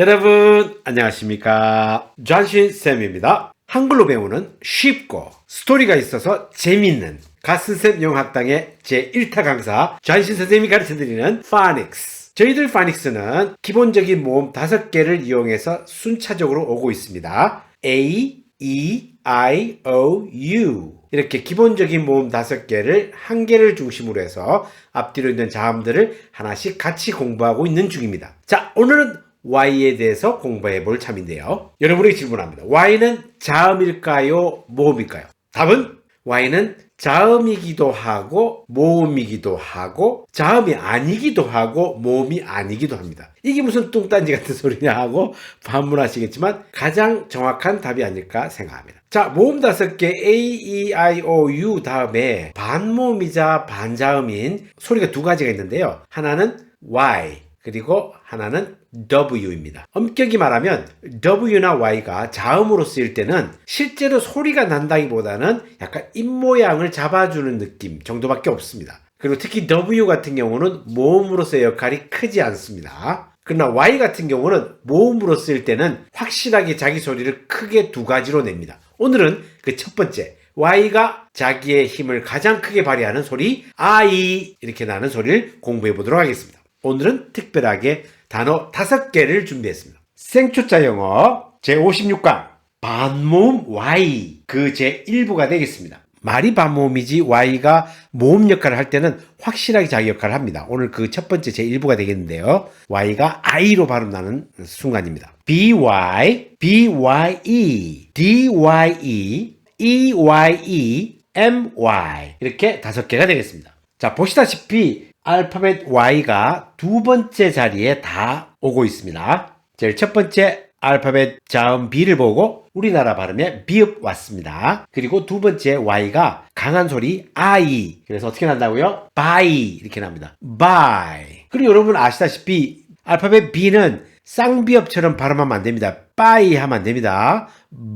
여러분 안녕하십니까? 존신쌤입니다. 한글로 배우는 쉽고 스토리가 있어서 재밌는 가스쌤 영학당의 제1타 강사 존신 선생님이 가르쳐드리는 파닉스 저희들 파닉스는 기본적인 모음 5개를 이용해서 순차적으로 오고 있습니다. A, E, I, O, U. 이렇게 기본적인 모음 5개를 한 개를 중심으로 해서 앞뒤로 있는 자음들을 하나씩 같이 공부하고 있는 중입니다. 자 오늘은 Y에 대해서 공부해 볼 참인데요. 여러분에게 질문합니다. Y는 자음일까요? 모음일까요? 답은 Y는 자음이기도 하고 모음이기도 하고 자음이 아니기도 하고 모음이 아니기도 합니다. 이게 무슨 뚱딴지 같은 소리냐 하고 반문하시겠지만 가장 정확한 답이 아닐까 생각합니다. 자, 모음 다섯 개 A, E, I, O, U 다음에 반모음이자 반자음인 소리가 두 가지가 있는데요. 하나는 Y, 그리고 하나는 W입니다. 엄격히 말하면 W나 Y가 자음으로 쓰일 때는 실제로 소리가 난다기보다는 약간 입모양을 잡아주는 느낌 정도밖에 없습니다. 그리고 특히 W 같은 경우는 모음으로서의 역할이 크지 않습니다. 그러나 Y 같은 경우는 모음으로 쓰일 때는 확실하게 자기 소리를 크게 두 가지로 냅니다. 오늘은 그 첫 번째 Y가 자기의 힘을 가장 크게 발휘하는 소리 I 이렇게 나는 소리를 공부해 보도록 하겠습니다. 오늘은 특별하게 단어 다섯 개를 준비했습니다. 생초자 영어 제56강 반모음 Y 그 제1부가 되겠습니다. 말이 반모음이지 Y가 모음 역할을 할 때는 확실하게 자기 역할을 합니다. 오늘 그 첫 번째 제1부가 되겠는데요. Y가 I로 발음 나는 순간입니다. BY, BYE, DYE, EYE, MY 이렇게 다섯 개가 되겠습니다. 자 보시다시피 알파벳 Y가 두 번째 자리에 다 오고 있습니다. 제일 첫 번째 알파벳 자음 B를 보고 우리나라 발음에 비읍 왔습니다. 그리고 두 번째 Y가 강한 소리 I. 그래서 어떻게 난다고요? by 이렇게 납니다. by. 그리고 여러분 아시다시피 알파벳 B는 쌍비읍처럼 발음하면 안 됩니다. by 하면 안 됩니다.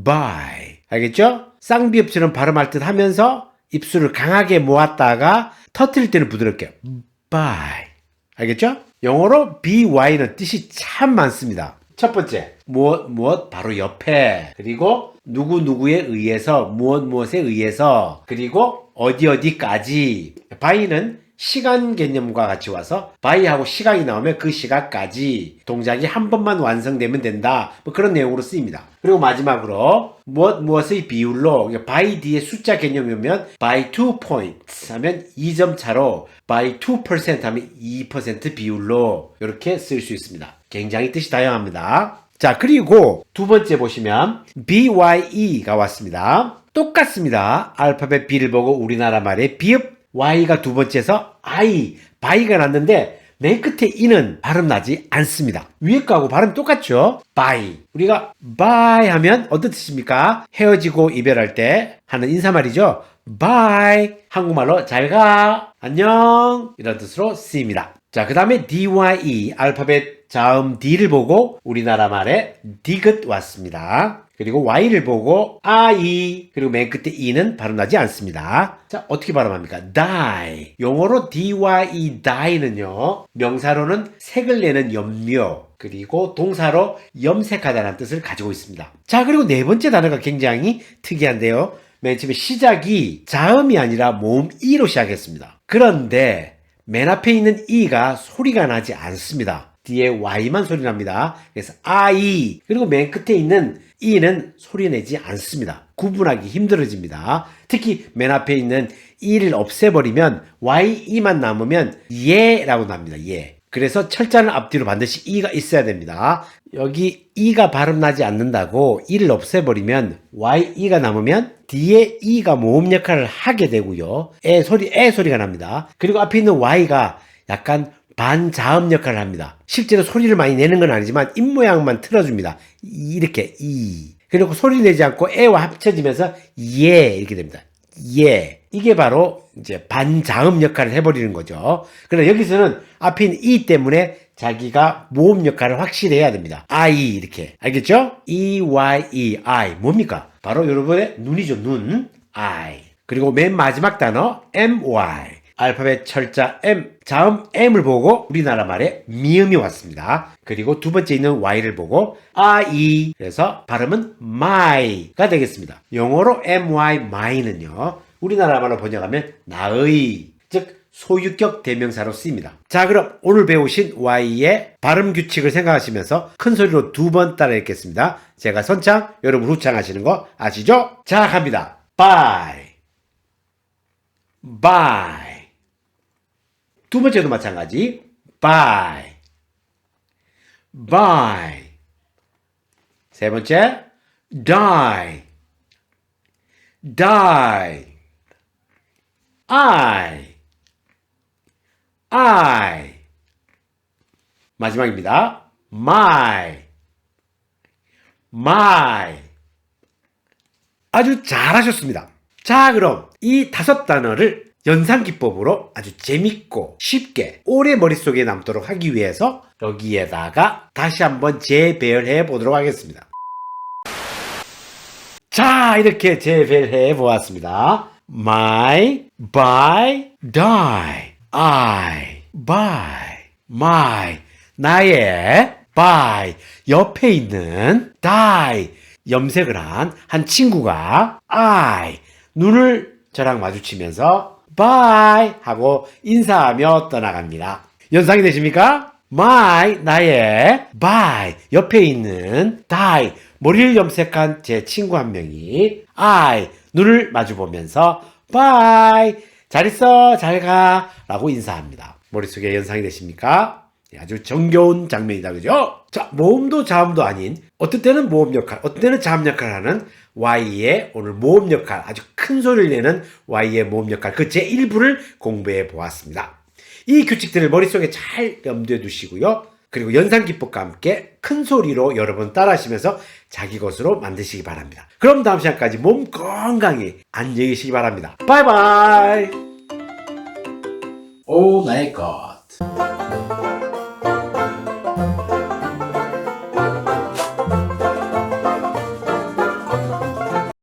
by. 알겠죠? 쌍비읍처럼 발음할 듯 하면서 입술을 강하게 모았다가 터트릴 때는 부드럽게 by. 알겠죠? 영어로 by는 뜻이 참 많습니다. 첫 번째, 무엇, 무엇, 바로 옆에. 그리고 누구, 누구에 의해서, 무엇, 무엇에 의해서. 그리고 어디, 어디까지. by는 시간 개념과 같이 와서 by하고 시각이 나오면 그 시각까지 동작이 한 번만 완성되면 된다. 뭐 그런 내용으로 쓰입니다. 그리고 마지막으로 무엇 무엇의 비율로 뒤에 숫자 개념이면 by 2 points 하면 2점 차로 by 2% 하면 2% 비율로 이렇게 쓸 수 있습니다. 굉장히 뜻이 다양합니다. 자, 그리고 두 번째 보시면 BYE가 왔습니다. 똑같습니다. 알파벳 B를 보고 우리나라 말의 비읍 Y가 두 번째에서 I, by가 났는데 맨 끝에 E는 발음 나지 않습니다. 위에 거하고 발음 똑같죠? by. 우리가 bye 하면 어떤 뜻입니까? 헤어지고 이별할 때 하는 인사말이죠. bye. 한국말로 잘 가. 안녕. 이런 뜻으로 쓰입니다. 자, 그 다음에 DYE 알파벳 자음 D를 보고 우리나라 말에 디귿 왔습니다. 그리고 Y를 보고 I 그리고 맨 끝에 E는 발음나지 않습니다. 자 어떻게 발음합니까? die 용어로 DYE die는요 명사로는 색을 내는 염료 그리고 동사로 염색하다는 뜻을 가지고 있습니다. 자 그리고 네 번째 단어가 굉장히 특이한데요. 맨 처음에 시작이 자음이 아니라 모음 E로 시작했습니다. 그런데 맨 앞에 있는 E가 소리가 나지 않습니다. 뒤에 Y만 소리 납니다. 그래서 I 그리고 맨 끝에 있는 E는 소리 내지 않습니다. 구분하기 힘들어집니다. 특히 맨 앞에 있는 E를 없애버리면 Y, E만 남으면 예라고 납니다. 예. 그래서 철자는 앞뒤로 반드시 E가 있어야 됩니다. 여기 E가 발음 나지 않는다고 E를 없애버리면 Y, E가 남으면 뒤에 E가 모음 역할을 하게 되고요. 에 소리, 에 소리가 납니다. 그리고 앞에 있는 Y가 약간 반자음 역할을 합니다. 실제로 소리를 많이 내는 건 아니지만 입 모양만 틀어줍니다. 이렇게 이 그리고 소리 내지 않고 에와 합쳐지면서 예 이렇게 됩니다. 예 이게 바로 이제 반자음 역할을 해버리는 거죠. 그러나 여기서는 있는 이 때문에 자기가 모음 역할을 확실히 해야 됩니다. I 이렇게 알겠죠? E Y E I 뭡니까? 바로 여러분의 눈이죠 눈 I 그리고 맨 마지막 단어 M Y 알파벳 철자 M, 자음 M을 보고 우리나라 말에 미음이 왔습니다. 그리고 두 번째 있는 Y를 보고 I, 그래서 발음은 my가 되겠습니다. 영어로 my, my는요, 우리나라 말로 번역하면 나의, 즉 소유격 대명사로 쓰입니다. 자, 그럼 오늘 배우신 Y의 발음 규칙을 생각하시면서 큰 소리로 두 번 따라 읽겠습니다. 제가 선창, 여러분 후창 하시는 거 아시죠? 자, 갑니다. Bye. Bye. 두 번째도 마찬가지. Bye. Bye. 세 번째. Die. Die. I. I. 마지막입니다. My. My. 아주 잘하셨습니다. 자, 그럼 이 다섯 단어를 연상 기법으로 아주 재밌고 쉽게 오래 머릿속에 남도록 하기 위해서 여기에다가 다시 한번 재배열해 보도록 하겠습니다. 자, 이렇게 재배열해 보았습니다. My, buy, die, I, buy, my, 나의, buy, 옆에 있는, die, 염색을 한 한 친구가, I, 눈을 저랑 마주치면서, bye 하고 인사하며 떠나갑니다. 연상이 되십니까? my, 나의, by, 옆에 있는, die, 머리를 염색한 제 친구 한 명이, I, 눈을 마주 보면서, bye, 잘 있어, 잘 가, 라고 인사합니다. 머릿속에 연상이 되십니까? 예, 아주 정겨운 장면이다, 그죠? 자, 모음도 자음도 아닌, 어떤 때는 모음 역할, 어떤 때는 자음 역할을 하는 Y의 오늘 모음 역할, 아주 큰 소리를 내는 Y의 모음 역할, 그 제1부를 공부해 보았습니다. 이 규칙들을 머릿속에 잘 염두에 두시고요. 그리고 연상 기법과 함께 큰 소리로 여러 번 따라하시면서 자기 것으로 만드시기 바랍니다. 그럼 다음 시간까지 몸 건강히 안녕히 계시기 바랍니다. 바이바이! 오 나의 것.